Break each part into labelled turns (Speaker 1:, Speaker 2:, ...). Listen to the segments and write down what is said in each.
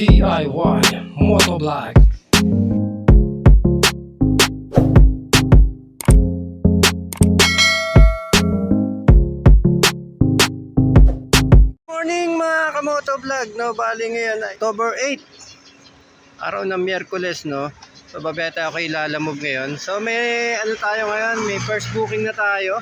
Speaker 1: DIY Motovlog
Speaker 2: Morning mga kamoto vlog, no? Bali ngayon ay October 8. Araw ng Miyerkules, no? So babeta ako kay Lalamove ngayon. So may ano tayo ngayon, may first booking na tayo.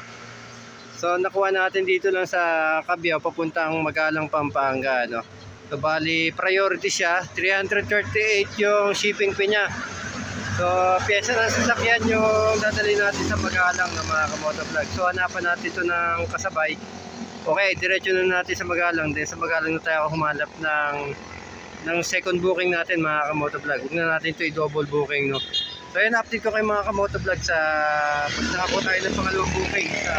Speaker 2: So nakuha natin dito lang sa Cabiao papuntang Magalang Pampanga, no? So bali priority siya, 338 yung shipping fee niya. So pyesa ng sasakyan yung dadali natin sa Magalang ng mga kamoto vlog. So hanapan natin ito ng kasabay. Okay, diretso na natin sa Magalang. Then sa Magalang na tayo humalap ng ng second booking natin mga kamoto vlog. Huwag na natin ito i-double booking, no. So yun, update ko kay mga kamoto vlog sa pag nakapo tayo ng pangalawang booking sa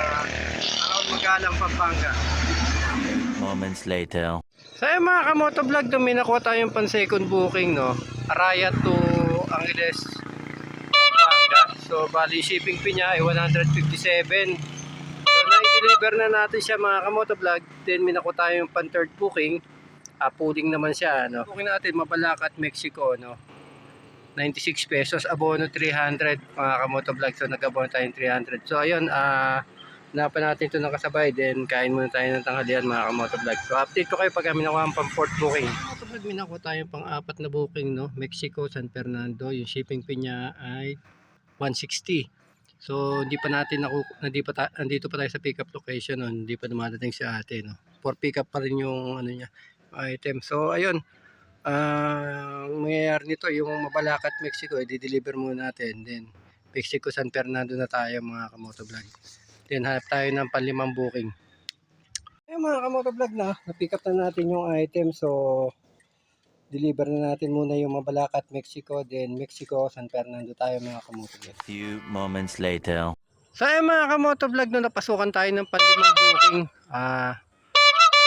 Speaker 2: around Magalang, Pampanga.
Speaker 3: Moments later.
Speaker 2: So yun mga kamoto vlog, nung may nakuha tayong pan second booking, no. Araya to Angeles. So bali shipping fee niya ay 157. So na-deliver na natin siya mga kamoto vlog. Then may nakuha tayong pan third booking. Uh, pooling naman siya, no. Booking natin Mabalacat, Mexico, no. 96 pesos, abono 300 mga kamoto vlog. So nag-abono tayong 300. So ayun, ah Hanapan natin ito ng kasabay, then kain muna tayo ng tanghalian mga kamoto vlog. So update ko kayo pag kami nakuha ang pang fourth booking. Kamoto vlog, may nakuha tayong pang apat na booking, no? Mexico, San Fernando. Yung shipping fee niya ay 160. So hindi pa natin hindi pa ta, andito pa tayo sa pickup location, no? hindi pa dumadating si ate. No? For pickup pa rin yung ano niya, item. So ayun, ah mangyayari nito, yung Mabalacat, Mexico, i-deliver muna natin. Then Mexico, San Fernando na tayo mga kamoto vlog. Then hanap tayo ng panlimang booking. Ayun mga kamoto vlog na, na-pick up na natin yung item. So, deliver na natin muna yung Mabalacat, Mexico. Then Mexico, San Fernando tayo mga kamoto vlog.
Speaker 3: Few moments later.
Speaker 2: So ayun mga kamoto vlog na napasukan tayo ng panlimang booking. Ah,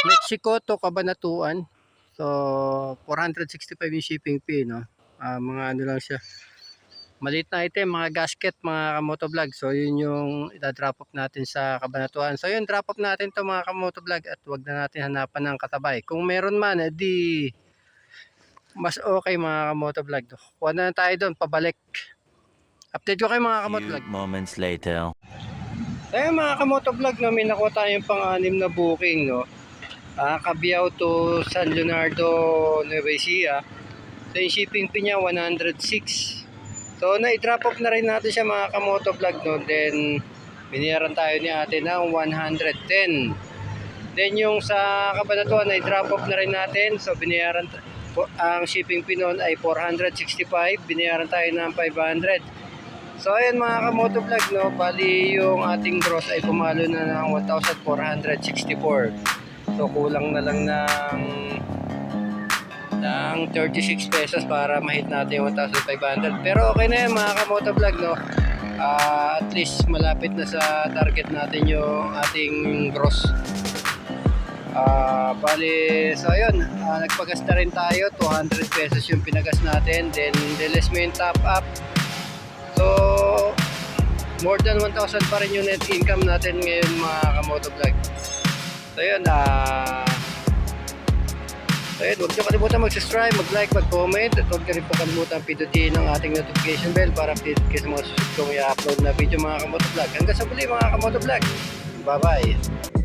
Speaker 2: Mexico to Cabanatuan. So, 465 yung shipping fee, no? Ah, mga ano lang siya. Maliit na item, mga gasket, mga kamoto vlog. So, yun yung ita-drop off natin sa Cabanatuan. So, yun, drop off natin to mga kamoto vlog at wag na natin hanapan ng katabay. Kung meron man, edi mas okay mga kamoto vlog. Kuha na tayo doon, pabalik. Update ko kayo mga kamoto
Speaker 3: Few
Speaker 2: vlog.
Speaker 3: moments later.
Speaker 2: Eh mga kamoto vlog no, may nakuha tayong pang-anim na booking no. Ah, Cabiao to San Leonardo, Nueva Ecija. So yung shipping fee niya 106. So na-drop off na rin natin siya mga kamoto vlog no. Then binayaran tayo ni ate ng 110. Then yung sa Cabanatuan ay drop off na rin natin. So binayaran ang shipping fee noon ay 465. Binayaran tayo ng 500. So ayun mga kamoto vlog no, bali yung ating gross ay pumalo na ng 1,464. So kulang na lang ng ng 36 pesos para mahit natin yung 1,500. Pero okay na yan mga kamoto vlog no. Ah, at least malapit na sa target natin yung ating gross. Ah, bali, so ayun, ah, nagpagasta rin tayo, 200 pesos yung pinagas natin, then less mo yung top up, So, more than 1,000 pa rin yung net income natin ngayon mga kamoto vlog. So yun, ah... so yun, huwag niyo kalimutan mag-subscribe, mag-like, mag-comment at huwag niyo rin kalimutan pindutin ang ating notification bell para update kayo sa mga susunod kong i-upload na video mga kamoto vlog. Hanggang sa muli mga kamoto vlog. Bye-bye!